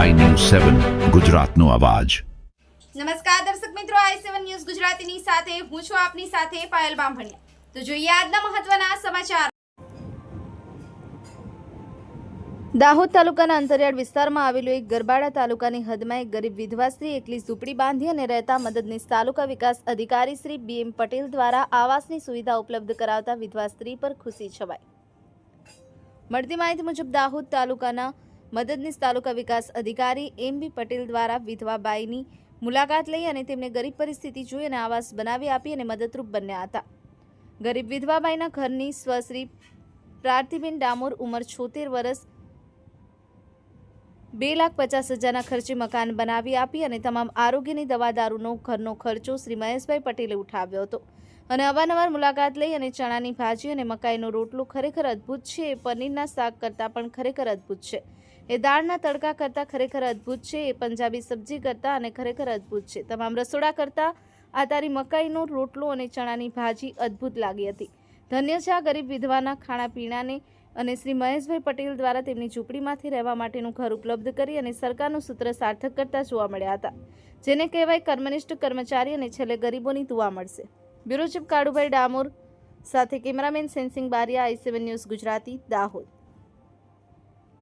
સેવન, ગુજરાતનો અવાજ. નમસ્કાર દર્શક મિત્રો, આઈ સેવન ન્યૂઝ ગુજરાતીની સાથે હું છું આપની સાથે પાયલ બામભણિયા. તો જોઈએ આજના મહત્વના સમાચાર. દાહોદ તાલુકાના અંતરિયાળ વિસ્તારમાં આવેલું એક ગરબાડા તાલુકાની હદમાં એક ગરીબ વિધવા સ્ત્રી એકલી ઝૂંપડી બાંધી અને રહેતા મદદનીશ તાલુકા વિકાસ અધિકારી શ્રી બી એમ પટેલ દ્વારા આવાસની સુવિધા ઉપલબ્ધ કરાવતા વિધવા સ્ત્રી પર ખુશી છવાઈ. મળતી માહિતી મુજબ દાહોદ તાલુકાના મદદનીશ તાલુકા વિકાસ અધિકારી એમ બી પટેલ દ્વારા વિધવા બાઈની મુલાકાત લઈ અને તેમને ગરીબ પરિસ્થિતિ જોઈ અને આવાસ બનાવી આપી અને મદદરૂપ બન્યા હતા. ગરીબ વિધવાબાઈના ઘરની સ્વશ્રી પ્રાર્થીબેન ડામોર ઉંમર છોતેર વર્ષ બે લાખ પચાસ હજારના ખર્ચે મકાન બનાવી આપી અને તમામ આરોગ્યની દવા દારૂનો ઘરનો ખર્ચો શ્રી મહેશભાઈ પટેલે ઉઠાવ્યો હતો. અને અવારનવાર મુલાકાત લઈ અને ચણાની ભાજી અને મકાઈનો રોટલો ખરેખર અદ્ભુત છે. એ પનીરના શાક કરતાં પણ ખરેખર અદ્ભુત છે. એ દાળના તડકા કરતાં ખરેખર અદ્ભુત છે. એ પંજાબી સબ્જી કરતાં અને ખરેખર અદ્ભુત છે. તમામ રસોડા કરતાં આ તારી મકાઈનો રોટલો અને ચણાની ભાજી અદ્ભુત લાગી હતી. ધન્ય છે આ ગરીબ વિધવાના ખાણાપીણાને અને શ્રી મહેશભાઈ પટેલ દ્વારા તેમની ઝૂંપડીમાંથી રહેવા માટેનું ઘર ઉપલબ્ધ કરી અને સરકારનું સૂત્ર સાર્થક કરતા જોવા મળ્યા હતા. જેને કહેવાય કર્મનિષ્ઠ કર્મચારી અને છેલ્લે ગરીબોની દુવા મળશે. બ્યુરો ચીફ કાળુભાઈ ડામોર, સાથે cameraman Sensing Baria, I news Gujarati, Dahod.